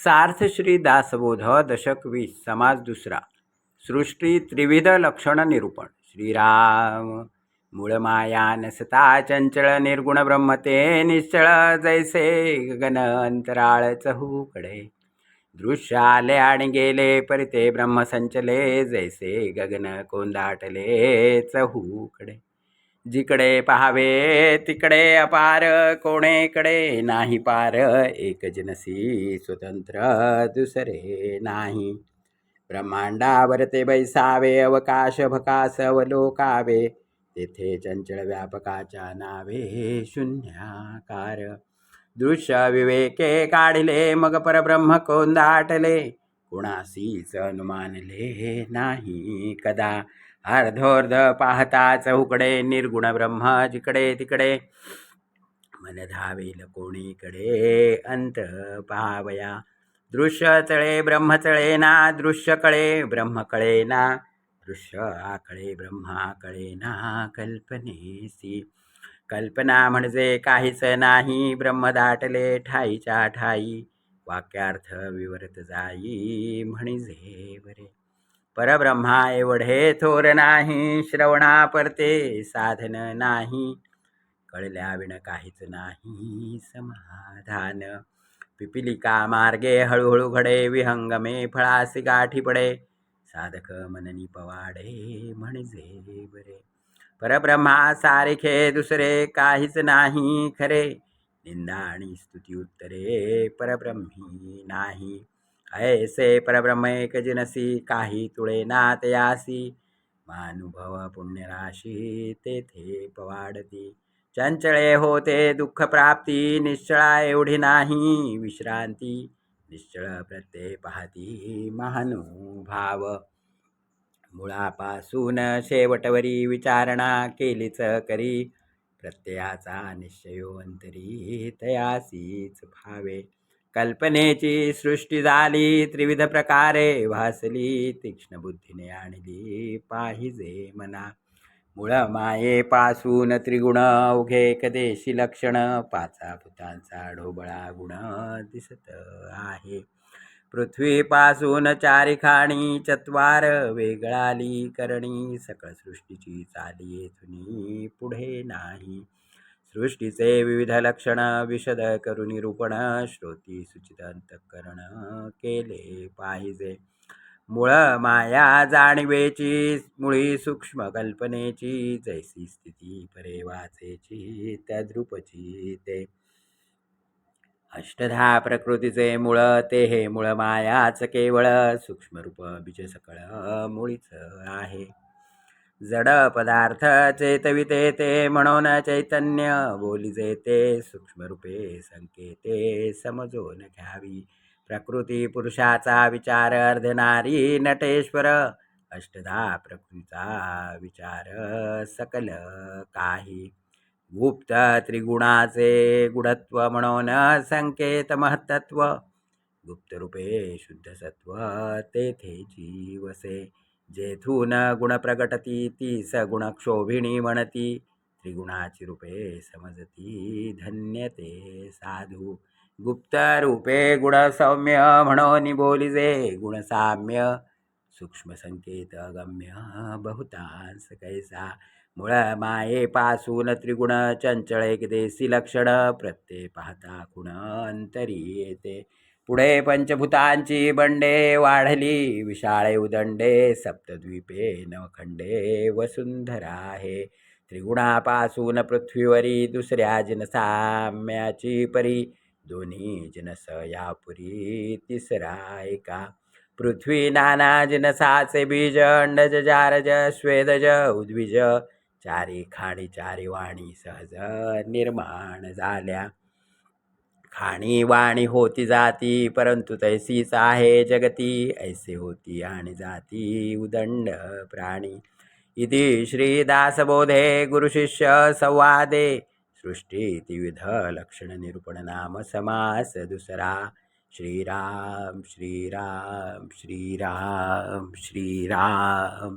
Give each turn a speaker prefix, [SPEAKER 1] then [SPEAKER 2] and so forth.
[SPEAKER 1] सार्थ श्री दासबोध दशक वीस समाज दुसरा सृष्टी त्रिविध लक्षण निरूपण श्रीराम मूळ माया नसता चंचळ निर्गुण ब्रह्मते निश्चळ जैसे गगन अंतराळ चहूकडे। दृश्य आले आणि गेले परिते ब्रह्मसंचले जैसे गगन कोंदाटले चहूकडे। जिकडे पहावे तिकडे अपार कोणेकडे नाही पार. एक जनसी स्वतंत्र दुसरे नाही. ब्रह्मांडावर ते बैसावे अवकाश भकास अवलोकावे. तेथे चंचल व्यापकाच्या नावे शून्याकार. दृश्य विवेके काढले मग परब्रह्म कोंदाटले कुणासीच अनुमानले नाही कदा. अर्धोर्ध पाहता चौकडे निर्गुण ब्रह्म जिकडे तिकडे. मन धावेल कोणीकडे अंत पाहावया दृश्य चळे ब्रह्म चळे ना दृश्य कळे ब्रह्म कळे ना. दृश्य आकळे ब्रह्म आकळे ना कल्पनेसी. कल्पना म्हणजे काहीच नाही ब्रह्म दाटले ठाईच्या ठाई. वाक्यार्थ विवरत जाई म्हणजे बरे परब्रह्मा एवढे थोर नाही श्रवणा परते साधन नाही. कळल्या विण काहीच नाही समाधान. पिपिलिका मार्गे हळूहळू घडे विहंगमे फळासी गाठी पडे. साधक मननी पवाडे म्हणजे बरे. परब्रह्मा सारखे दुसरे काहीच नाही खरे. निंदा आणि स्तुती उत्तरे परब्रह्मी नाही. ऐसे परब्रह्म एक जिनसी काही तुळे नातयासी। मानुभव पुण्यराशी तेथे पवाडती चंचळे होते दुःख प्राप्ती निश्चळा एवढी नाही विश्रांती। निश्चळ प्रत्यय पाहती महानुभाव। मुळापासून शेवटवरी विचारणा केलीच करी। प्रत्ययाचा निश्चयोंतरी तयासीच भावे कल्पनेची सृष्टी झाली त्रिविध प्रकारे भासली तीक्ष्ण बुद्धीने आणली पाहिजे मना. मुळ मायेपासून त्रिगुण उघे कदेशी लक्षण पाचा भूतांचा ढोबळा गुण दिसत आहे. पृथ्वीपासून चारी खाणी चत्वार वेगळाली करणी सकळ सृष्टीची चाली येथुनी पुढे नाही. सृष्टीचे विविध लक्षण विशद करू निरूपण श्रोती सुचितांतकरण केले पाहिजे. मुळ माया जाणीवेची मुळी सूक्ष्म कल्पनेची जैसी स्थिती परे वाचेची तद्रूपची ते. अष्टधा प्रकृतीचे मुळ ते हे मूळ मायाच केवळ सूक्ष्मरूप बीज सकळ मुळीच आहे. जड पदार्थ चेतविते ते म्हणून चैतन्य बोलिजे ते सूक्ष्मरूपे संकेते समजून घ्यावी प्रकृती पुरुषाचा विचार अर्धनारी नटेश्वर अष्टधा प्रकृतीचा विचार सकल काही. गुप्त त्रिगुणाचे गुणत्व म्हणून संकेत महत्त्व गुप्तरूपे शुद्ध सत्व तेथे जीवसे. जेथून गुण प्रगटती ती सगुणक्षोभिणी म्हणती. त्रिगुणाची रूपे समजती धन्यते साधू. गुप्त रूपे गुण सौम्य म्हणून बोलिजे गुणसाम्य सूक्ष्म संकेत गम्य बहुतांस कैसा. मूळ मायेपासून त्रिगुण चंचळ एक देसी लक्षण? प्रत्यय पाहता खुण अंतरी येते. पुढे पंचभूतांची बंडे वाढली विशाळे उदंडे सप्तद्वीपे नवखंडे वसुंधरा आहे. त्रिगुणापासून पृथ्वीवरी दुसऱ्या जिनसाम्याची परी दोन्ही जिनस यापुरी तिसरा एका. पृथ्वी नाना जिनसाचे बीज अंडज जारज स्वेदज उद्विज चारी खाणी चारी वाणी सहज निर्माण झाल्या. खाणी वाणी होती जाती परंतु तैसीच आहे जगती. ऐसे होती आणि जाती उदंड प्राणी. इति श्रीदासबोधे गुरुशिष्य संवादे. सृष्टी विविध लक्षण निरूपण नाम समास दुसरा. श्रीराम श्रीराम श्रीराम श्रीराम श्रीराम.